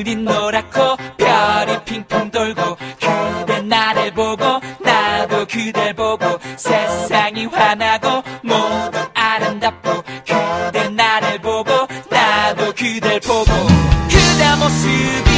하늘이 노랗고 별이 핑퐁 돌고 그대 나를 보고 나도 그댈 보고 세상이 환하고 모두 아름답고 그대 나를 보고 나도 그댈 보고 그대 모습